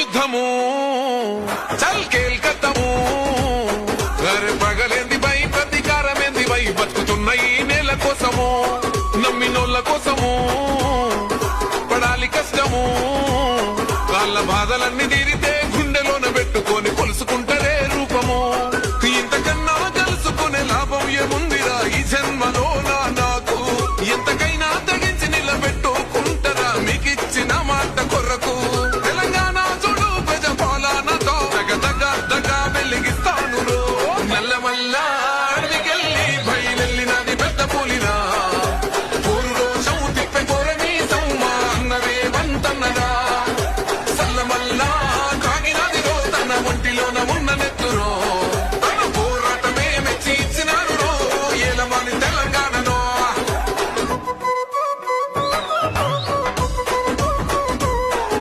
యుద్ధము చల్ కేల్కత్తము అరే పగలేంది బై ప్రతీకారమేంది బై బతుకుతున్న ఈ నేల కోసము నమ్మినోళ్ళ కోసము. పడాలి కష్టము వాళ్ళ బాధలన్నీ తీరితే